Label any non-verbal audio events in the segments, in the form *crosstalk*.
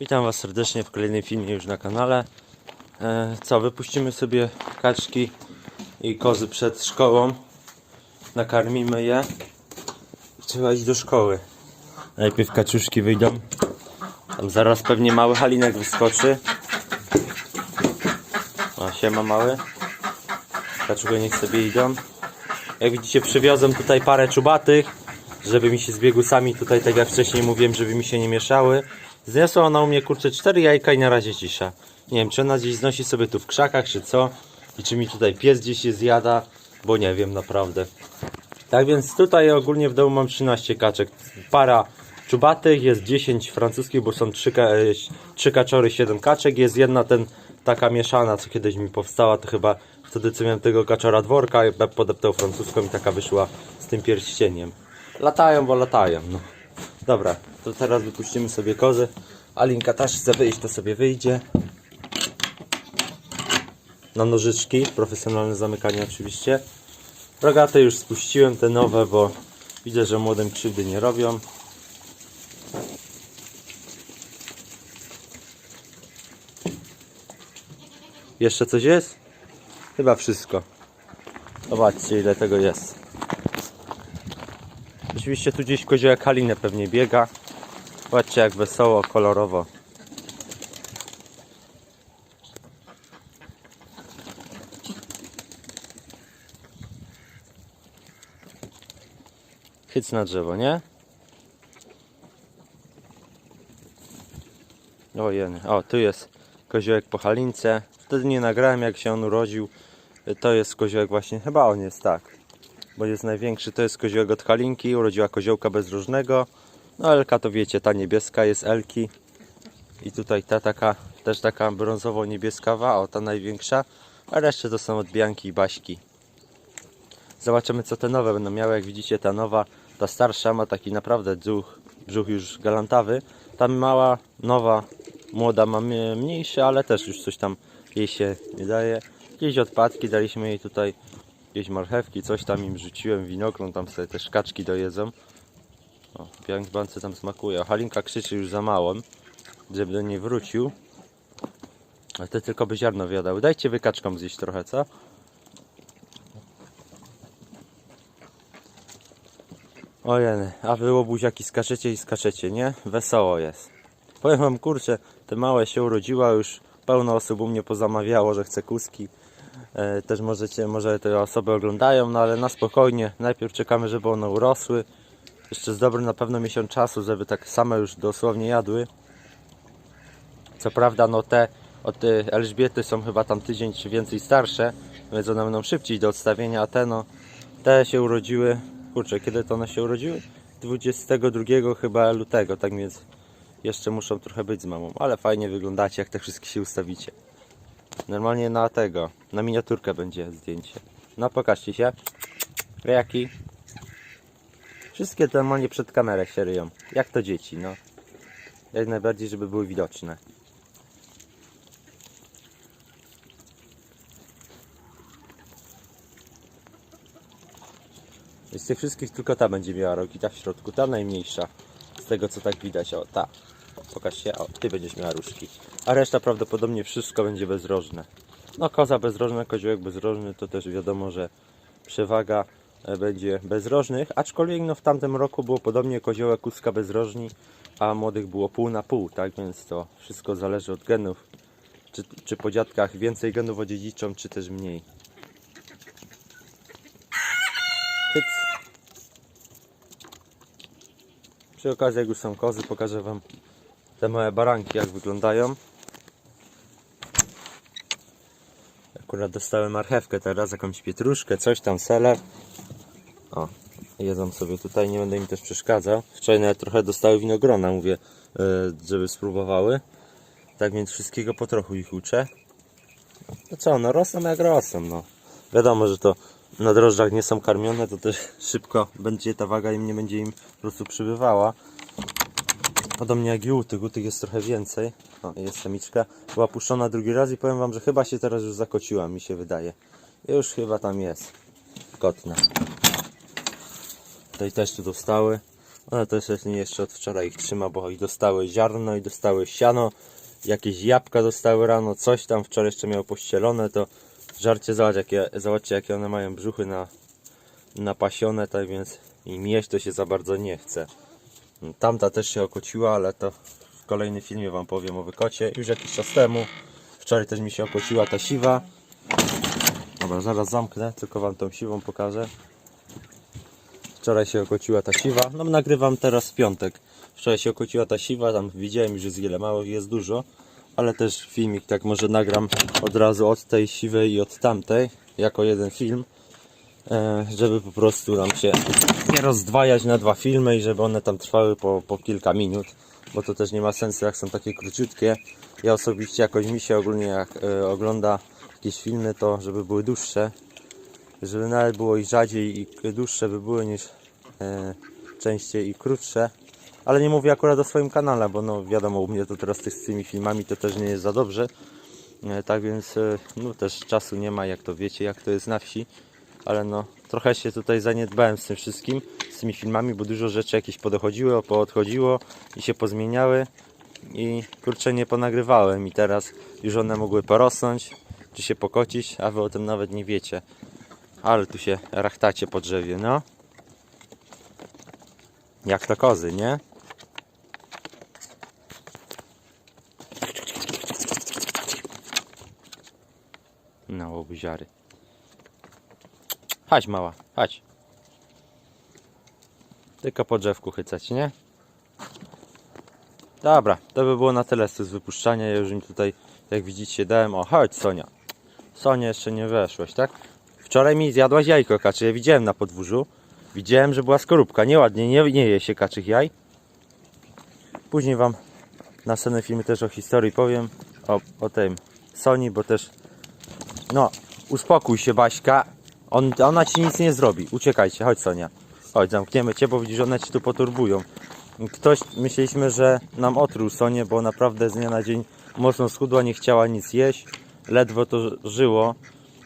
Witam Was serdecznie w kolejnym filmie już na kanale. E, co, wypuścimy sobie kaczki i kozy przed szkołą. Nakarmimy je. Trzeba iść do szkoły. Najpierw kaczuszki wyjdą. Tam zaraz pewnie mały halinek wyskoczy. O, siema mały. Kaczuchy niech sobie idą. Jak widzicie przywiozłem tutaj parę czubatych, żeby mi się z biegusami tutaj, tak jak wcześniej mówiłem, żeby mi się nie mieszały. Zniosła ona u mnie kurczę cztery jajka i na razie cisza. Nie wiem, czy ona gdzieś znosi sobie tu w krzakach, czy co. I czy mi tutaj pies gdzieś je zjada, bo nie wiem naprawdę. Tak więc tutaj ogólnie w domu mam 13 kaczek. Para czubatych, jest 10 francuskich, bo są 3, ka- e, 3 kaczory, 7 kaczek. Jest jedna ten taka mieszana, co kiedyś mi powstała, to chyba wtedy co miałem tego kaczora dworka, podeptał francuską i taka wyszła z tym pierścieniem. Latają, bo latają, no. Dobra, to teraz wypuścimy sobie kozy. Alinka też chce wyjść, to sobie wyjdzie. Na nożyczki, profesjonalne zamykanie oczywiście. Rogaty już spuściłem, te nowe, bo widzę, że młodym krzywdy nie robią. Jeszcze coś jest? Chyba wszystko. Zobaczcie ile tego jest. Oczywiście tu gdzieś koziołek Halinę pewnie biega. Zobaczcie jak wesoło, kolorowo. Chyc na drzewo, nie? O jeny. O, tu jest koziołek po Halince. Wtedy nie nagrałem jak się on urodził. To jest koziołek właśnie, chyba on jest tak. Bo jest największy, to jest koziołek od Halinki. Urodziła koziołka bezróżnego. No Elka to wiecie, ta niebieska jest Elki. I tutaj ta taka, też taka brązowo-niebieskawa, o ta największa. A resztę to są od Bianki i Baśki. Zobaczymy co te nowe będą miały. Jak widzicie ta nowa, ta starsza ma taki naprawdę brzuch, brzuch już galantawy. Ta mała, nowa, młoda ma mnie- mniejszy, ale też już coś tam jej się nie daje. Jakieś odpadki daliśmy jej tutaj, jakieś marchewki, coś tam im rzuciłem, winogron, tam sobie też kaczki dojedzą. O, bance tam smakuje. A Halinka krzyczy już za małą, żeby do niej wrócił. Ale te tylko by ziarno wiadały. Dajcie wy kaczkom zjeść trochę, co? Ojeny, a wy łobuziaki skaczecie i skaczecie, nie? Wesoło jest. Powiem wam kurczę, te małe się urodziła, już pełno osób u mnie pozamawiało, że chce kuski. E, też możecie, może te osoby oglądają, no ale na spokojnie. Najpierw czekamy, żeby one urosły. Jeszcze z dobry na pewno miesiąc czasu, żeby tak same już dosłownie jadły. Co prawda, no te od tej Elżbiety są chyba tam tydzień czy więcej starsze, więc one będą szybciej do odstawienia, a te no, te się urodziły, kurczę, kiedy to one się urodziły? 22 chyba lutego, tak więc jeszcze muszą trochę być z mamą, ale fajnie wyglądacie, jak te wszystkie się ustawicie. Normalnie na tego, na miniaturkę będzie zdjęcie. No pokażcie się. Jaki? Wszystkie normalnie przed kamerę się ryją. Jak to dzieci, no. Jak najbardziej, żeby były widoczne. Z tych wszystkich tylko ta będzie miała rogi, ta w środku, ta najmniejsza. Z tego co tak widać, o ta. Pokaż się, o ty będziesz miała różki. A reszta prawdopodobnie wszystko będzie bezrożne. No koza bezrożna, koziołek bezrożny to też wiadomo, że przewaga e, będzie bezrożnych, aczkolwiek no w tamtym roku było podobnie koziołek, kuska bezrożni, a młodych było pół na pół, tak więc to wszystko zależy od genów. Czy, czy po dziadkach więcej genów odziedziczą, czy też mniej. Hyc. Przy okazji jak już są kozy, pokażę wam te małe baranki jak wyglądają. Akurat dostałem marchewkę teraz, jakąś pietruszkę, coś tam, seler. O, jedzą sobie tutaj, nie będę im też przeszkadzał. Wczoraj nawet trochę dostały winogrona, mówię, e, żeby spróbowały. Tak więc wszystkiego po trochu ich uczę. No co, no rosną jak rosną, no. Wiadomo, że to na drożdżach nie są karmione, to też *laughs* szybko będzie ta waga im nie będzie im po prostu przybywała. Podobnie jak i u tych, u tych jest trochę więcej. O, jest samiczka. Była puszczona drugi raz i powiem wam, że chyba się teraz już zakociła, mi się wydaje. Już chyba tam jest. Kotna. Tutaj też tu dostały. One jest jeszcze od wczoraj ich trzyma, bo i dostały ziarno, i dostały siano, jakieś jabłka dostały rano, coś tam wczoraj jeszcze miało pościelone, to żarcie, zobacz, jakie, zobaczcie jakie one mają brzuchy na, napasione, tak więc i jeść to się za bardzo nie chce. Tamta też się okociła, ale to w kolejnym filmie Wam powiem o wykocie. Już jakiś czas temu. Wczoraj też mi się okociła ta siwa. Dobra, zaraz zamknę, tylko Wam tą siwą pokażę. Wczoraj się okociła ta siwa. No nagrywam teraz w piątek. Wczoraj się okociła ta siwa, tam widziałem już jest wiele mało, jest dużo. Ale też filmik tak może nagram od razu od tej siwej i od tamtej. Jako jeden film. E, żeby po prostu nam się nie rozdwajać na dwa filmy i żeby one tam trwały po, po kilka minut, bo to też nie ma sensu jak są takie króciutkie. Ja osobiście jakoś mi się ogólnie jak e, ogląda jakieś filmy, to żeby były dłuższe, żeby nawet było i rzadziej i dłuższe by były niż e, częściej i krótsze. Ale nie mówię akurat o swoim kanale, bo no wiadomo, u mnie to teraz z tymi filmami to też nie jest za dobrze. Tak więc no też czasu nie ma, jak to wiecie, jak to jest na wsi. Ale no trochę się tutaj zaniedbałem z tym wszystkim, z tymi filmami, bo dużo rzeczy jakieś podochodziło, poodchodziło i się pozmieniały. I kurczę nie ponagrywałem i teraz już one mogły porosnąć, czy się pokocić, a wy o tym nawet nie wiecie. Ale tu się rachtacie po drzewie, no. Jak to kozy, nie? No, łobuziary. Chodź mała, chodź. Tylko po drzewku chycać, nie? Dobra, to by było na tyle z wypuszczania. Ja już im tutaj, jak widzicie, dałem. O, chodź Sonia. Sonia jeszcze nie weszłaś, tak? Wczoraj mi zjadłaś jajko kaczy. Ja widziałem na podwórzu. Widziałem, że była skorupka. Nieładnie, nie, nie je się kaczych jaj. Później wam w następnym filmie też o historii powiem. O, o tym Soni, bo też no, uspokój się Baśka. On, ona ci nic nie zrobi. Uciekajcie, chodź Sonia. Chodź, zamkniemy cię, bo widzisz, one ci tu poturbują. Ktoś, myśleliśmy, że nam otruł Sonię, bo naprawdę z dnia na dzień mocno schudła, nie chciała nic jeść. Ledwo to żyło.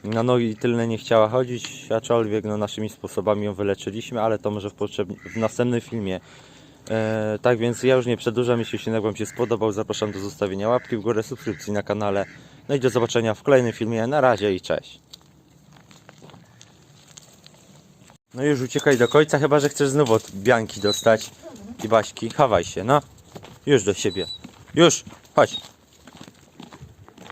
Na nogi tylne nie chciała chodzić, aczkolwiek no, naszymi sposobami ją wyleczyliśmy, ale to może w, w następnym filmie. E, tak więc ja już nie przedłużam, jeśli odcinek Wam się spodobał, zapraszam do zostawienia łapki w górę, subskrypcji na kanale. No i do zobaczenia w kolejnym filmie. Na razie i cześć. No już uciekaj do końca, chyba że chcesz znów od Bianki dostać i Baśki. Chawaj się, no. Już do siebie. Już, chodź.